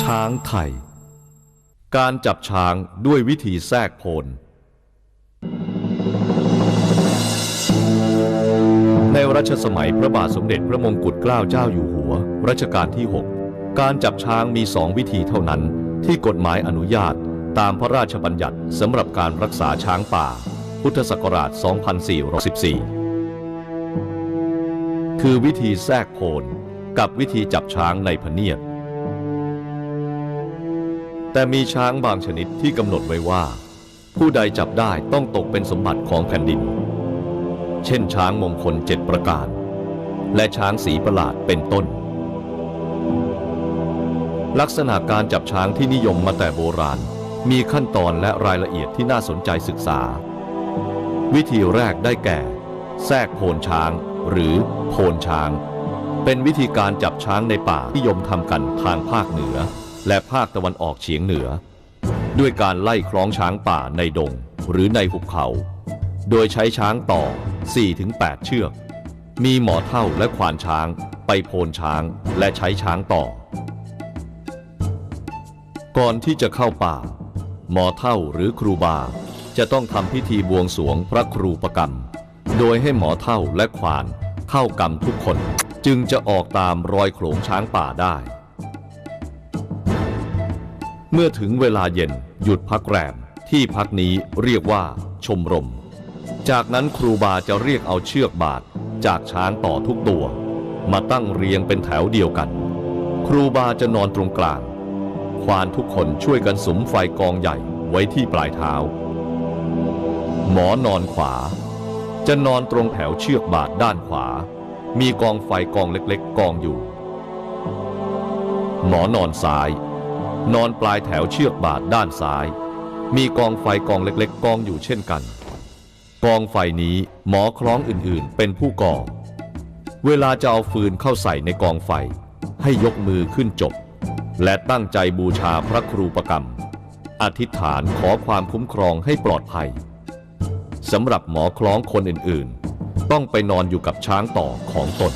ช้างไทย การจับช้างด้วยวิธีแทรกโพนในรัชสมัยพระบาทสมเด็จพระมงกุฎเกล้าเจ้าอยู่หัว รัชกาลที่ 6 การจับช้างมีสองวิธีเท่านั้น ที่กฎหมายอนุญาตตามพระราชบัญญัติสำหรับการรักษาช้างป่า พุทธศักราช 2414 คือวิธีแทรกโพนกับวิธีจับช้างในพเนียด แต่มีช้างบางชนิดที่กำหนดไว้ว่า ผู้ใดจับได้ต้องตกเป็นสมบัติของแผ่นดิน เช่นช้างมงคลเจ็ดประการ และช้างสีประหลาดเป็นต้น ลักษณะการจับช้างที่นิยมมาแต่โบราณ มีขั้นตอนและรายละเอียดที่น่าสนใจศึกษา วิธีแรกได้แก่ แทรกโพนช้างหรือโพนช้าง เป็นวิธีการจับช้างในป่าที่ยมทำกันทางภาคเหนือ และภาคตะวันออกเฉียงเหนือ ด้วยการไล่คล้องช้างป่าในดงหรือในหุบเขา โดยใช้ช้างต่อ 4-8 เชือก มีหมอเท่าและควานช้าง ไปโพนช้างและใช้ช้างต่อ ก่อนที่จะเข้าป่า หมอเท่าหรือครูบา จะต้องทำพิธีบวงสรวงพระครูประกรรม โดยให้หมอเท่าและควานเข้ากรรมทุกคนจึงจะออกตามรอยโขลงช้างป่าได้ เมื่อถึงเวลาเย็นหยุดพักแรมที่พักนี้เรียกว่าชมรม จากนั้นครูบาจะเรียกเอาเชือกบาดจากช้างต่อทุกตัว มาตั้งเรียงเป็นแถวเดียวกัน ครูบาจะนอนตรงกลาง ควานทุกคนช่วยกันสมไฟกองใหญ่ไว้ที่ปลายเท้า หมอนอนขวา จะนอนตรงแถวเชือกบาดด้านขวา มีกองไฟกองเล็กๆ กองอยู่ หมอนอนซ้าย นอนปลายแถวเชือกบาดด้านซ้าย มีกองไฟกองเล็กๆ กองอยู่เช่นกัน กองไฟนี้หมอคล้องอื่นๆ เป็นผู้ก่อ เวลาจะเอาฟืนเข้าใส่ในกองไฟ ให้ยกมือขึ้นจบ และตั้งใจบูชาพระครูประกรรม อธิษฐานขอความคุ้มครองให้ปลอดภัยสำหรับหมอคล้องคนอื่นๆ ต้องไปนอนอยู่กับช้างต่อของตน